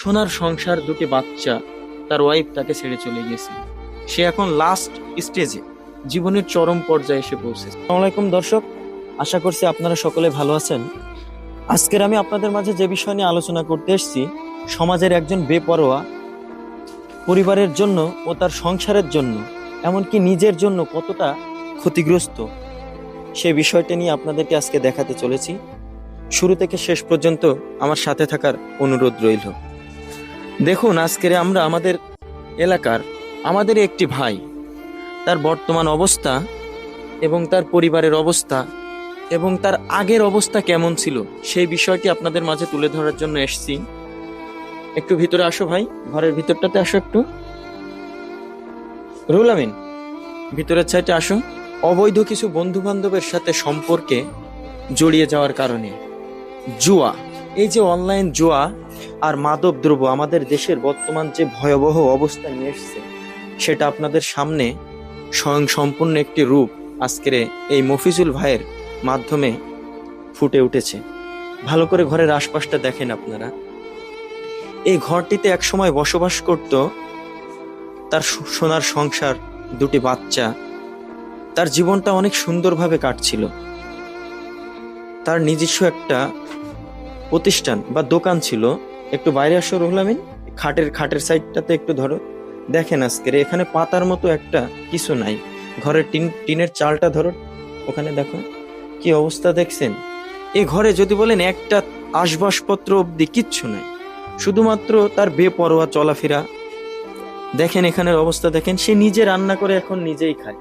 সোনার সংসার দুটি বাচ্চা, তার ওয়াইফ তাকে ছেড়ে চলে গেছে। সে এখন লাস্ট স্টেজে জীবনের চরম পর্যায়ে এসে পৌঁছেছে। আলাইকুম দর্শক, আশা করছি আপনারা সকলে ভালো আছেন। আজকের আমি আপনাদের মাঝে যে বিষয় নিয়ে আলোচনা করতে এসেছি, সমাজের একজন বেপরোয়া, পরিবারের জন্য ও তার সংসারের জন্য, এমনকি নিজের জন্য কতটা ক্ষতিগ্রস্ত, সে বিষয়টা নিয়ে আপনাদেরকে আজকে দেখাতে চলেছি। শুরু থেকে শেষ পর্যন্ত আমার সাথে থাকার অনুরোধ রইল। দেখুন, আজকের আমরা আমাদের এলাকার আমাদের একটি ভাই, তার বর্তমান অবস্থা এবং তার পরিবারের অবস্থা এবং তার আগের অবস্থা কেমন ছিল, সেই বিষয়টি আপনাদের মাঝে তুলে ধরার জন্য এসেছি। একটু ভিতরে আসো ভাই, ঘরের ভিতরটাতে আসো একটু। রুল আমিন, ভিতরের সাইডে আসো। অবৈধ কিছু বন্ধু বান্ধবের সাথে সম্পর্কে জড়িয়ে যাওয়ার কারণে। জুয়া। এই যে অনলাইন জুয়া আর মাদক দ্রব্য আমাদের দেশের বর্তমান যে ভয়াবহ অবস্থা নিয়ে এসছে, সেটা আপনাদের সামনে স্বয়ং সম্পূর্ণ একটি রূপ আজকের এই মফিজুল ভাইয়ের মাধ্যমে ফুটে উঠেছে। ভালো করে ঘরের আশপাশটা দেখেন আপনারা। এই ঘরটিতে একসময় বসবাস করত তার সোনার সংসার, দুটি বাচ্চা। তার জীবনটা অনেক সুন্দরভাবে কাটছিল। তার নিজস্ব একটা প্রতিষ্ঠান বা দোকান ছিল, একটু বাইরে আসো রুহুল আমিন, খাটের খাটের সাইডটাতে একটু ধরো। দেখেন আজকের, এখানে পাতার মতো একটা কিছু নাই। ঘরের টিন, টিনের চালটা ধরো, ওখানে দেখো, কি অবস্থা দেখছেন? এ ঘরে যদি বলেন একটা আসবাসপত্র অবধি কিচ্ছু নাই, শুধুমাত্র তার বেপরোয়া চলাফেরা। দেখেন এখানের অবস্থা, দেখেন, সে নিজে রান্না করে এখন নিজেই খায়।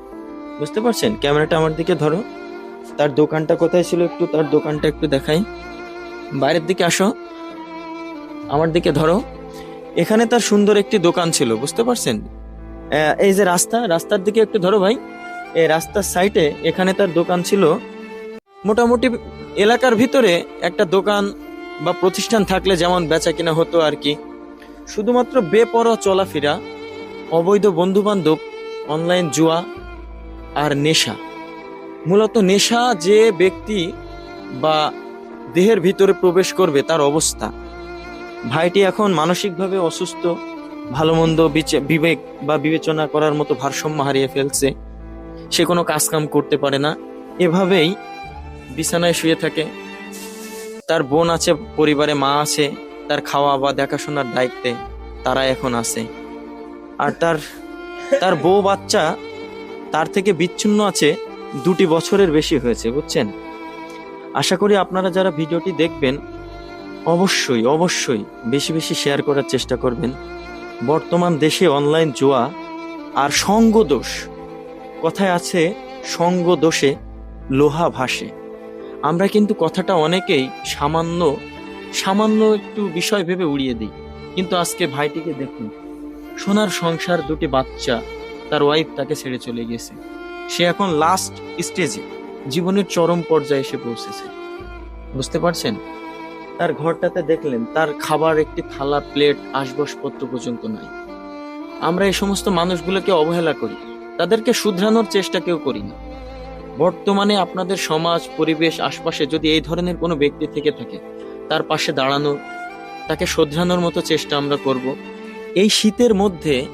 বুঝতে পারছেন? ক্যামেরাটা আমার দিকে ধরো। তার দোকানটা কোথায় ছিল একটু, তার দোকানটা একটু দেখাই। বাইরের দিকে আসো। আমার দিকে ধরো। এখানে তার সুন্দর একটি দোকান ছিল, বুঝতে পারছেন? এই যে রাস্তা, রাস্তার দিকে একটু ধরো ভাই। এই রাস্তার সাইডে এখানে তার দোকান ছিল। মোটামুটি এলাকার ভিতরে একটা দোকান বা প্রতিষ্ঠান থাকলে যেমন বেচা কিনা হতো আর কি। শুধুমাত্র বেপরোয়া চলাফেরা, অবৈধ বন্ধু বান্ধব অনলাইন জুয়া আর নেশা। মূলত নেশা যে ব্যক্তি বা দেহের ভিতরে প্রবেশ করবে তার অবস্থা। ভাইটি এখন মানসিকভাবে অসুস্থ ভালো মন্দ বিবেক বা বিবেচনা করার মতো ভারসাম্য হারিয়ে ফেলছে। সে কোনো কাজকাম করতে পারে না। এভাবেই বিছানায় শুয়ে থাকে। তার বোন আছে, পরিবারে মা আছে, তার খাওয়া বা দেখাশোনার দায়িত্বে তারা এখন আছে। আর তার তার বউ বাচ্চা তার থেকে বিচ্ছিন্ন আছে, দুটি বছরের বেশি হয়েছে, বুঝছেন? আশা করি আপনারা যারা ভিডিওটি দেখবেন, অবশ্যই অবশ্যই বেশি বেশি শেয়ার করার চেষ্টা করবেন। বর্তমান দেশে অনলাইন জুয়া আর সঙ্গ দোষ কথায় আছে সঙ্গ দোষে লোহা ভাসে। আমরা কিন্তু কথাটা অনেকেই সামান্য সামান্য একটু বিষয় ভেবে উড়িয়ে দিই। কিন্তু আজকে ভাইটিকে দেখুন, সোনার সংসার দুটি বাচ্চা, তার ওয়াইফ তাকে ছেড়ে চলে গেছে। সে এখন লাস্ট স্টেজে জীবনের চরম পর্যায়ে এসে পৌঁছেছে। বুঝতে পারছেন? তার ঘরটাতে দেখলেন, তার খাবার একটি থালা, প্লেট আসবাবপত্র পর্যন্ত নাই। আমরা এই সমস্ত মানুষগুলোকে অবহেলা করি। তাদেরকে শুধরানোর চেষ্টা কেউ করি না। বর্তমানে আপনাদের সমাজ, পরিবেশ, আশপাশে যদি এই ধরনের কোনো ব্যক্তি থেকে থাকে, তার পাশে দাঁড়ানো, তাকে শোধরানোর মতো চেষ্টা আমরা করব। এই শীতের মধ্যে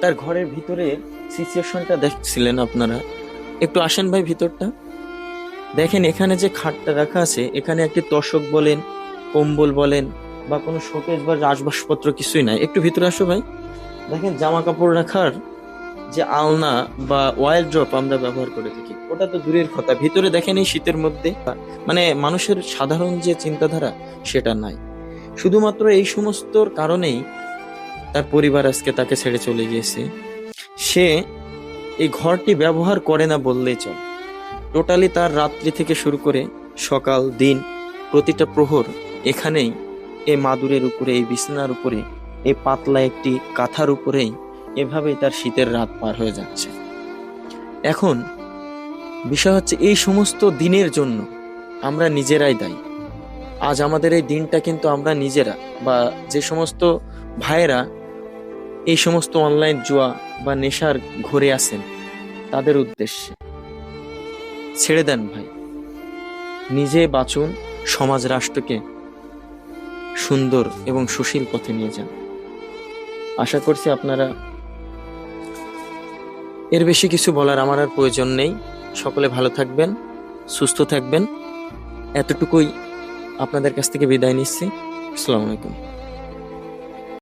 তার ঘরের ভিতরে সিচুয়েশনটা দেখছিলেন আপনারা? একটু আসেন ভাই ভিতরটা। দেখেন এখানে যে খাটটা রাখা আছে, এখানে একটি তোষক বলেন, কম্বল বলেন, বা কোনো শোকেজ বা আসবাবপত্র কিছুই নাই। একটু ভিতরে আসো ভাই। দেখেন জামা কাপড় রাখার যে আলনা বা ওয়াইল ড্রপ আমরা ব্যবহার করে থাকি, ওটা তো দূরের কথা। ভিতরে দেখেন এই শীতের মধ্যে মানে মানুষের সাধারণ যে চিন্তাধারা, সেটা নাই। শুধুমাত্র এই সমস্তর কারণেই তার পরিবার আজকে তাকে ছেড়ে চলে গিয়েছে। সে এই ঘরটি ব্যবহার করে না বললেই চল। টোটালি তার রাত্রি থেকে শুরু করে সকাল, দিন, প্রতিটা প্রহর এখানেই এ মাদুরের উপরে, এই বিছানার উপরে এই পাতলা একটি কাঁথার উপরেই এভাবেই তার শীতের রাত পার হয়ে যাচ্ছে। এখন বিষয় হচ্ছে এই সমস্ত দিনের জন্য আমরা নিজেরাই দায়ী। আজ আমাদের এই দিনটা কিন্তু আমরা নিজেরা বা যে সমস্ত ভাইয়েরা এই সমস্ত অনলাইন জুয়া বা নেশার ঘরে আছেন, তাদের উদ্দেশ্যে। ছেড়ে দেন ভাই। নিজে বাঁচুন, সমাজ রাষ্ট্রকে সুন্দর এবং সুশীল পথে নিয়ে যান। আশা করছি আপনারা এর বেশি কিছু বলার আমার আর প্রয়োজন নেই। সকলে ভালো থাকবেন, সুস্থ থাকবেন। এতটুকুই আপনাদের কাছ থেকে বিদায় নিচ্ছি। আসসালামু আলাইকুম।